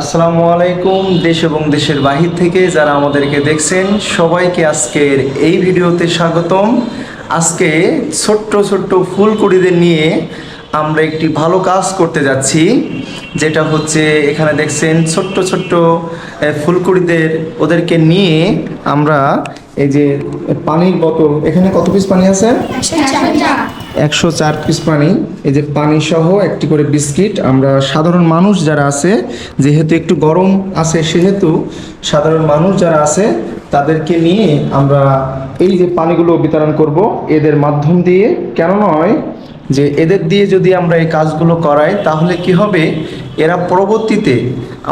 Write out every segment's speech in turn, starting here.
আসসালামু আলাইকুম, দেশ এবং দেশের বাহির থেকে যারা আমাদেরকে দেখছেন, সবাইকে আজকের এই ভিডিওতে স্বাগতম। আজকে ছোট্ট ছোট্ট ফুলকুড়িদের নিয়ে আমরা একটি ভালো কাজ করতে যাচ্ছি, যেটা হচ্ছে এখানে দেখছেন ছোট্ট ছোট্ট ফুলকুড়িদের ওদেরকে নিয়ে আমরা এই যে পানির বোতল, এখানে কত পিস পানি আছে? একশো চার পিস পানি, এই যে পানি সহ একটি করে বিস্কিট। আমরা সাধারণ মানুষ যারা আছে, যেহেতু একটু গরম আছে, সেহেতু সাধারণ মানুষ যারা আছে, তাদেরকে নিয়ে আমরা এই যে পানিগুলো বিতরণ করব। এদের মাধ্যম দিয়ে, কেন নয় যে এদের দিয়ে যদি আমরা এই কাজগুলো করাই, তাহলে কি হবে? এরা পরবর্তীতে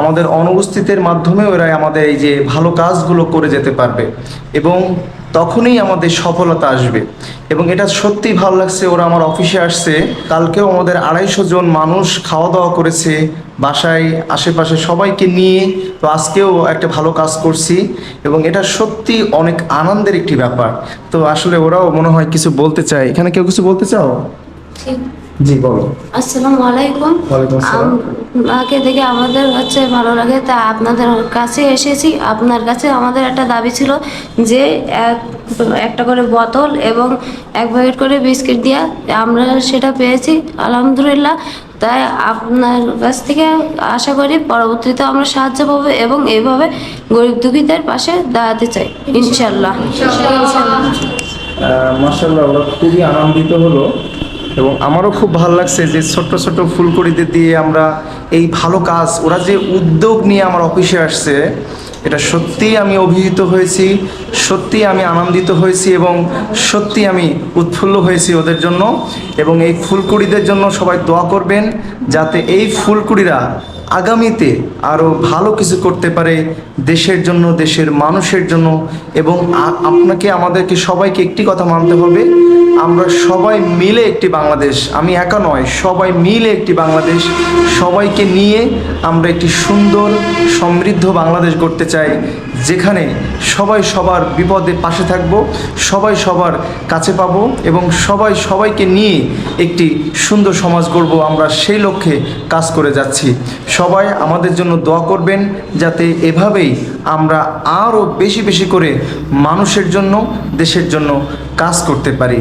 আমাদের অনুপস্থিতের মাধ্যমে ওরা আমাদের এই যে ভালো কাজগুলো করে যেতে পারবে। এবং তখনই আমাদের সফলতা আসবে। এবং এটা সত্যিই ভালো লাগছে, ওরা আমার অফিসে আসছে। কালকেও আমাদের আড়াইশো জন মানুষ খাওয়া দাওয়া করেছে বাসায়, আশেপাশে সবাইকে নিয়ে। তো আজকেও একটা ভালো কাজ করছি এবং এটা সত্যি অনেক আনন্দের একটি ব্যাপার। তো আসলে ওরাও মনে হয় কিছু বলতে চায়। এখানে কেউ কিছু বলতে চাও? জি বলো। আসসালামু আলাইকুম। ওয়ালাইকুম দেখে আমাদের হচ্ছে ভালো লাগে তা আপনাদের কাছে এসেছি। আপনার কাছে আমাদের একটা দাবি ছিল যে এক একটা করে বোতল এবং এক প্যাকেট করে বিস্কিট দিয়া আমরা সেটা পেয়েছি আলহামদুলিল্লাহ। তাই আপনার কাছ থেকে আশা করি পরবর্তীতে আমরা সাহায্য পাবো এবং এইভাবে গরিব দুঃখীদের পাশে দাঁড়াতে চাই ইনশাল্লাহ মার্শাল্লাহ ওরা খুবই আনন্দিত হলো। এবং আমারও খুব ভালো লাগছে যে ছোট্ট ছোট্ট ফুলকড়িদের দিয়ে আমরা এই ভালো কাজ, ওরা যে উদ্যোগ নিয়ে আমার অফিসে আসছে, এটা সত্যিই আমি অভিহিত হয়েছি, সত্যিই আমি আনন্দিত হয়েছি এবং সত্যি আমি উৎফুল্ল হয়েছি ওদের জন্য এবং এই ফুলকুড়িদের জন্য সবাই দোয়া করবেন যাতে এই ফুলকুড়িরা আগামীতে আরও ভালো কিছু করতে পারে দেশের জন্য, দেশের মানুষের জন্য এবং আপনাকে, আমাদেরকে সবাইকে একটি কথা মানতে হবে। আমরা সবাই মিলে একটি বাংলাদেশ। আমি একা নয়, সবাই মিলে একটি বাংলাদেশ। সবাইকে নিয়ে আমরা একটি সুন্দর, সমৃদ্ধ বাংলাদেশ গড়তে চাই। যেখানে সবাই সবার বিপদে পাশে থাকব, সবাই সবার কাছে পাব এবং সবাই সবাইকে নিয়ে একটি সুন্দর সমাজ গড়ব আমরা সেই লক্ষ্যে কাজ করে যাচ্ছি। সবাই আমাদের জন্য দোয়া করবেন যাতে এভাবেই আমরা আরও বেশি বেশি করে মানুষের জন্য, দেশের জন্য কাজ করতে পারি।